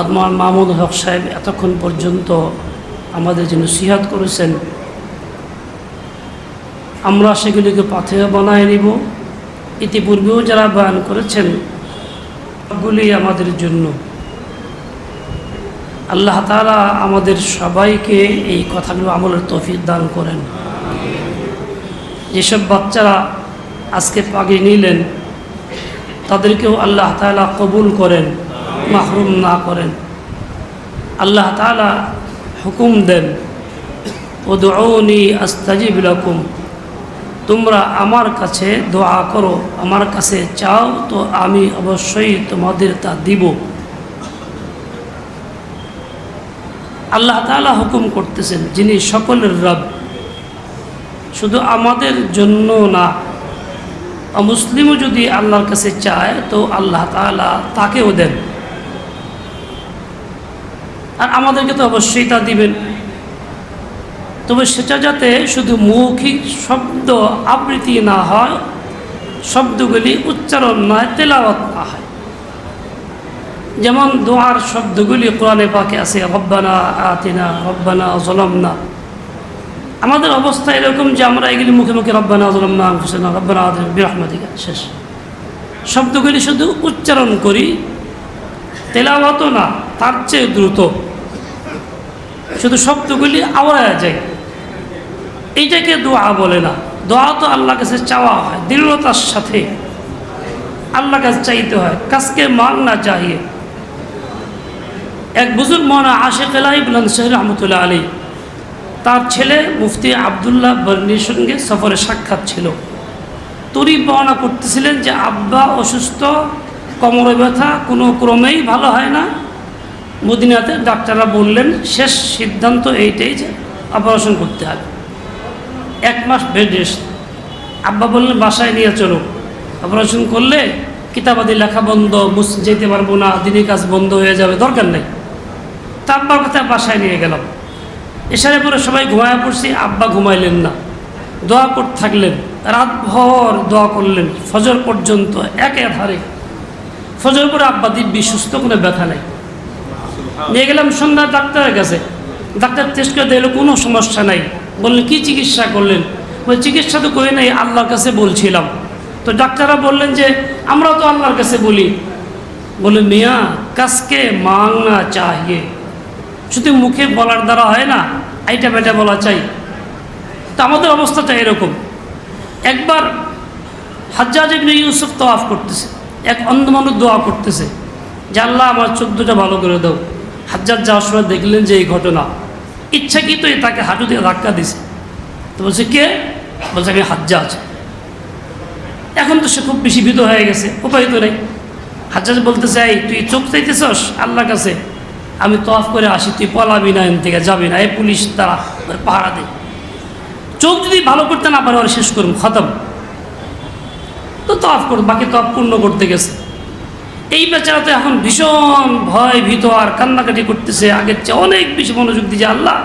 আমার মাহমুদ হক সাহেব এতক্ষণ পর্যন্ত আমাদের জন্য সিহাত করেছেন। আমরা সেগুলিকে পাথেয় বানায় নিব। ইতিপূর্বেও যারা বয়ান করেছেন, সবগুলি আমাদের জন্য। আল্লাহ তালা আমাদের সবাইকে এই কথাগুলো আমলের তৌফিক দান করেন। যেসব বাচ্চারা আজকে পাগি নিলেন, তাদেরকেও আল্লাহ তালা কবুল করেন। মাহরুম না করেন। আল্লাহ তালা হুকুম দেন ও দৌনি আস্তাজিব রকম তোমরা আমার কাছে দোয়া করো, আমার কাছে চাও তো আমি অবশ্যই তোমাদের তা দিব। আল্লাহ তালা হুকুম করতেছেন, যিনি সকলের রব। শুধু আমাদের জন্য না, অমুসলিমও যদি আল্লাহর কাছে চায় তো আল্লাহ তালা তাকেও দেন। আর আমাদেরকে তো অবশ্যই তা দিবেন। তবে সেটা যাতে শুধু মৌখিক শব্দ আবৃত্তি না হয়, শব্দগুলি উচ্চারণ নয় তেলাওয়াত না হয়। যেমন দোয়ার শব্দগুলি কোরআনে পাকে আছে, রব্বানা আতিনা, রব্বানা জলমনা আমাদের অবস্থা এরকম যে আমরা এগুলি মুখে মুখে রব্বানা জলমনা হুসেনা রব্বানা আতিনা বিরহমাদিকা শেষ। শব্দগুলি শুধু উচ্চারণ করি, তেলাওয়াতও না, তার চেয়ে দ্রুত। শুধু শব্দগুলি আওড়ায় যায়। এইটাকে দোয়া বলে না। দোয়া তো আল্লাহ কাছে চাওয়া হয়, দৃঢ়তার সাথে। আল্লাহ কাছে চাইতে হয়, কাজকে মান না চাহিয়ে এক বুজুর্গ মৌনা আশেক এলাই বুলন্দ শহীদ রহমতুল্লাহ আলী তার ছেলে মুফতি আবদুল্লাহ বর্নির সঙ্গে সফরে সাক্ষাৎ ছিল। তরি বর্ণনা করতেছিলেন যে, আব্বা অসুস্থ, কোমরে ব্যথা, কোনো ক্রমেই ভালো হয় না। মদিনাতে ডাক্তাররা বললেন, শেষ সিদ্ধান্ত এইটাই যে অপারেশন করতে হবে। এক মাস বেড রেস্ট আব্বা বললেন, বাসায় নিয়ে চলো। অপারেশন করলে কিতাবাদি লেখা বন্ধ যেতে পারব না, দিনের কাজ বন্ধ হয়ে যাবে, দরকার নেই। তা আব্বার কথা বাসায় নিয়ে গেলাম। এসারে পরে সবাই ঘুমায় পড়ছি, আব্বা ঘুমাইলেন না। দোয়া করতে থাকলেন। রাতভর দোয়া করলেন। ফজর পর্যন্ত একে ধারে ফজর পরে আব্বা দিব্যি সুস্থ, কোনো ব্যথা নেই। নিয়ে গেলাম সন্ধ্যা ডাক্তারের কাছে। ডাক্তার টেস্ট করে দিল কোনো সমস্যা নাই। বললেন, কি চিকিৎসা করলেন? ওই চিকিৎসা তো করে নাই, আল্লাহর কাছে বলছিলাম। তো ডাক্তাররা বললেন যে, আমরাও তো আল্লাহর কাছে বলি। বলে মিয়া, কাজকে মাংনা চাহিয়ে, শুধু মুখে বলার দ্বারা হয় না, আইটা বেটা বলা চাই। তো আমাদের অবস্থাটা এরকম। একবার হাজ্জাজ ইবনে ইউসুফ তোয়াফ করতেছে। এক অন্ধ মানুষ দোয়া করতেছে, যে আল্লাহ, আমার চোখ দুটো ভালো করে দাও। হাজ্জাজ যাওয়ার সময় দেখলেন যে এই ঘটনা। ইচ্ছাকৃতই তাকে হাঁটু দিয়ে ধাক্কা দিছে। তো বলছে, কে? বলছে, আমি হাজ্জাজ। এখন তো সে খুব বেশি ভীত হয়ে গেছে উপায় তো নেই। হাজ্জাজ বলতে চাই তুই চোখ চাইতেছস আল্লাহর কাছে? আমি তফ করে আসি, তুই পলাবি না এন থেকে যাবি না। এই পুলিশ তারা পাহারা দে চোখ যদি ভালো করতে না পারে শেষ করুন, খতম। তো তফ করুন, বাকি তফ পূর্ণ করতে গেছে। এই বেচারা তো এখন ভীষণ ভয়, ভীত আর কান্নাকাটি করতেছে। আগের চেয়ে অনেক বেশি মনোযোগ দিয়েছে আল্লাহ।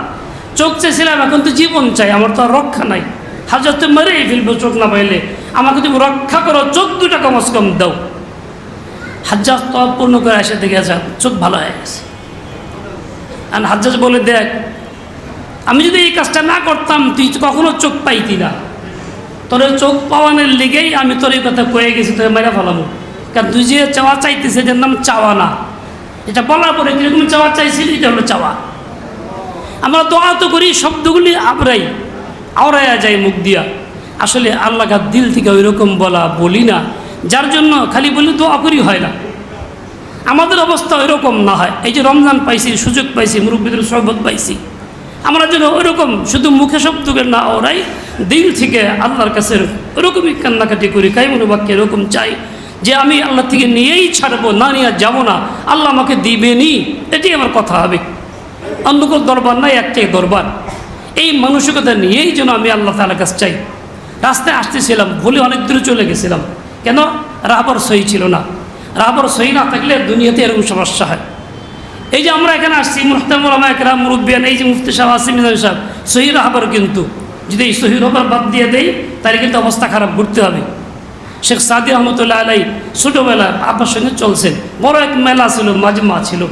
চোখ চেয়েছিলাম, এখন তো জীবন চাই, আমার তো আর রক্ষা নাই। হাজার তো মেরেই ফেলব চোখ না পাইলে। আমাকে তুমি রক্ষা করো, চোখ দুটা কমস কম দাও। হাজ্জাজ তফ পূর্ণ করে এসে দেখে আছে, চোখ ভালো হয়ে গেছে। আর হাজ্জাজ বলে, দেখ, আমি যদি এই কাজটা না করতাম, তুই কখনো চোখ পাইতি না। তোর চোখ পাওয়ানোর লেগেই আমি তোর এই কথা কয়ে গেছি, তোর মেরা ফেলাবো। কারণ তুই যে চাওয়া চাইতেছে এটার নাম চাওয়া না। এটা বলার পরে কীরকম চাওয়া চাইছিলি? এটা হলো চাওয়া। আমরা দোয়া তো করি, শব্দগুলি আবরাই, আওড়াইয়া যায় মুখ দিয়া। আসলে আল্লাহ দিল থেকে ওই রকম বলা বলি না। যার জন্য খালি বলি দোয়া করি হয় না। আমাদের অবস্থা ওইরকম না হয়। এই যে রমজান পাইছি, সুযোগ পাইছি, মুরব্বীদের সহবত পাইছি। আমরা যেন ওইরকম শুধু মুখে শব্দকে না ওরাই দিল থেকে আল্লাহর কাছে ওরকমই কান্নাকাটি করি। কাই এরকম চাই। যে আমি আল্লাহ থেকে নিয়েই ছাড়বো, না নিয়ে আর যাব না। আল্লাহ আমাকে দিবেনি এটি আমার কথা হবে। অন্য কোনো দরবার নাই একটাই দরবার। এই মানসিকতা নিয়েই যেন আমি আল্লাহ তালার কাছে চাই। রাস্তায় আসতেছিলাম, ভুলে অনেক দূরে চলে গেছিলাম। কেন? রাবার সহি ছিল না। রাবার সহি না থাকলে দুনিয়াতে এরকম সমস্যা হয়। এই যে আমরা এখানে আসছি মুহতামা একরাম, মুরব্বিয়ান, এই যে মুফতি সাহেব, আসিম সাহেব, সহি রাহাবার কিন্তু। যদি এই সহি রহবার বাদ দিয়ে দেই, তাহলে কিন্তু অবস্থা খারাপ, ঘুরতে হবে। শেখ সাদি রহমতুল্লাহ আলাই ছোটোবেলা আব্বার সঙ্গে চলছেন। বড় এক মেলা ছিল মাঝে মাজমা ছিল।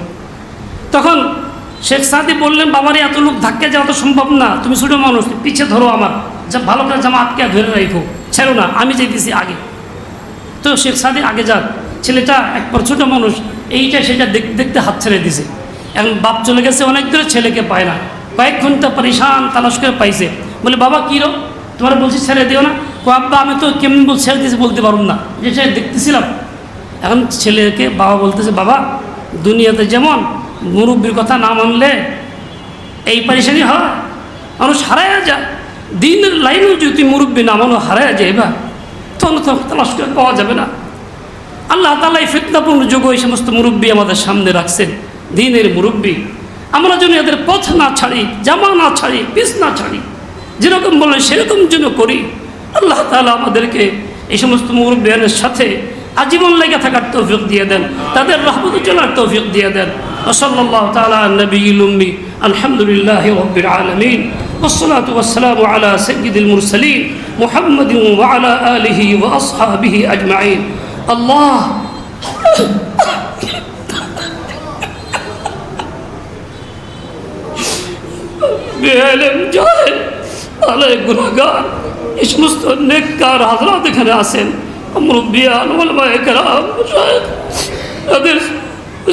তখন শেখ সাদি বললেন, বাবারে, এত লোক ধাক্কা যাওয়া তো সম্ভব না। তুমি ছোটো মানুষ পিছে ধরো আমার। যা, ভালো করে জামা আটকে ধরে রাখো। ছেড়ো না, আমি যেতেছি আগে। তো শেখ সাদি আগে যাক ছেলেটা একবার ছোটো মানুষ, এইটা সেটা দেখ- দেখতে হাত ছেড়ে দিছে। এখন বাপ চলে গেছে, অনেক দূরে ছেলেকে পায় না। কয়েক ঘণ্টা পরিশান তালাশ করে পাইছে। বলে, বাবা, কী রো? তোমার বলছি ছেড়ে দিও না। কো, আব্বা, আমি তো কেমন ছেড়ে দিয়েছি বলতে পারুম না। যে সে দেখতেছিলাম, এখন ছেলেকে বাবা বলতেছে, বাবা, দুনিয়াতে যেমন মুরব্বীর কথা না মানলে এই পরেশানি হয়, মানুষ হারায় যায়। দিনের লাইনেও যদি মুরব্বী না মানো, হারায় যায় বা তখন তো তালাশ করে পাওয়া যাবে না। আল্লাহ তালা এই ফিতনাপূর্ণ যুগ এই সমস্ত মুরব্বী আমাদের সামনে রাখছেন, দিনের মুরব্বী। আমরা যেন এদের পথ না ছাড়ি, জামা না ছাড়ি, পিস না ছাড়ি, যেরকম বলেন সেরকম যেন করি। আল্লাহ তালা আমাদেরকে এই সমস্ত মুরব্বিয়ানের সাথে আজীবন লেগে থাকার তৌফিক দিয়ে দেন তাদের রহমত চলার তৌফিক দিয়ে দেন وصلى الله تعالى على النبي الأمي الحمد لله رب العالمين والصلاة والسلام على سيد المرسلين محمد وعلى آله وأصحابه أجمعين الله বেআলেম জাহেল আলাই গুনাহগার এই সমস্ত নেককার হাজরাত এখানে মুশায়েখ তাদের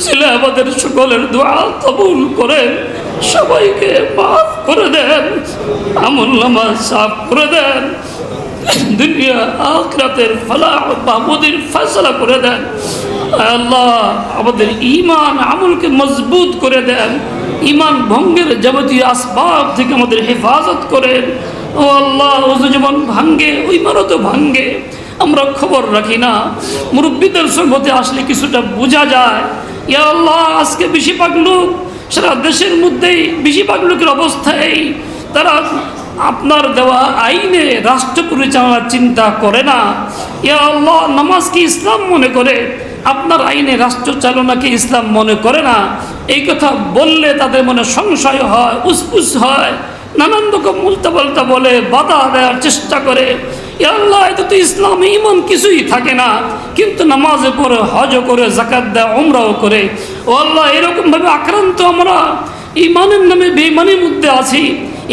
ছেলে আমাদের সকলের দোয়া কবুল করেন সবাইকে মাফ করে দেন আমল নামাজ সাফ করে দেন দুনিয়া আখরাতের ফলাহ বাবুদের ফয়সলা করে দেন আল্লাহ আমাদের ইমান আমলকে মজবুত করে দেন ইমান ভঙ্গের যাবতীয় আসবাব থেকে আমাদের হেফাজত করেন ও আল্লাহ ওজু যেমন ভাঙ্গে, ওই মারও ভাঙ্গে। আমরা খবর রাখি না। মুরব্বীদের সঙ্গতে আসলে কিছুটা বোঝা যায়। ইয়া আল্লাহ, আজকে বেশিরভাগ লোক, সারা দেশের মধ্যেই বেশিরভাগ লোকের অবস্থায় তারা আপনার দেওয়া আইনে রাষ্ট্র পরিচালনার চিন্তা করে না। ইয়া আল্লাহ নামাজকে ইসলাম মনে করে? আপনার আইনে রাষ্ট্র চালনাকে ইসলাম মনে করে না? এই কথা বললে তাদের মনে সংশয় হয়, উসপুস হয়। নানান রকম উল্টাপাল্টা বলে বাধা দেওয়ার চেষ্টা করে। আল্লাহ এটা তো ইসলাম, ইমান কিছুই থাকে না। কিন্তু নামাজে পড়ে হজ করে জাকাত দেয় ওমরাও করে। ও আল্লাহ, এরকমভাবে আক্রান্ত আমরা ইমানের নামে বেইমানের মধ্যে আছি।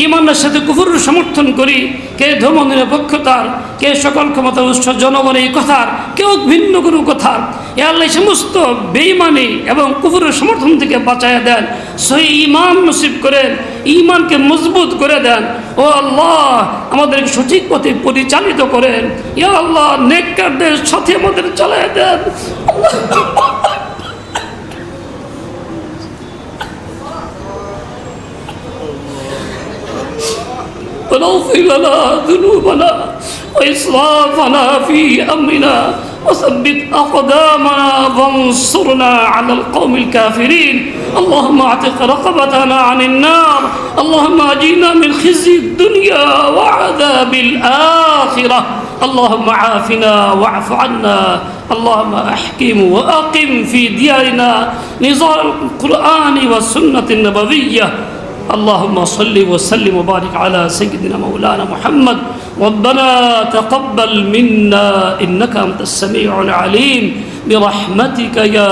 ইমানের সাথে কুফুরের সমর্থন করি, কে ধর্ম নিরপেক্ষতার কে সকল ক্ষমতা উৎস জনগণের এই কথার, কেউ ভিন্ন কোনো কথার এ আল্লাহ সমস্ত বেইমানি এবং কুফুরের সমর্থন থেকে বাঁচাইয়া দেন, সহি ইমান নসিব করেন ইমানকে মজবুত করে দেন। ও আল্লাহ আমাদের সঠিক পথে পরিচালিত করেন। ইয়া আল্লাহ, নেককারদের সাথে আমাদের চালায় দেন। ونغفر لنا ذنوبنا وإسرافنا في أمرنا وثبت أقدامنا وانصرنا على القوم الكافرين. اللهم أعتق رقبتنا عن النار. اللهم أجينا من خزي الدنيا وعذاب الآخرة. اللهم عافنا واعف عنا. اللهم أحكم وأقم في ديارنا نظام القرآن والسنة النبوية. اللهم صل وسلم وبارك على سيدنا مولانا محمد. ربنا تقبل منا إنك أنت السميع العليم. برحمتك يا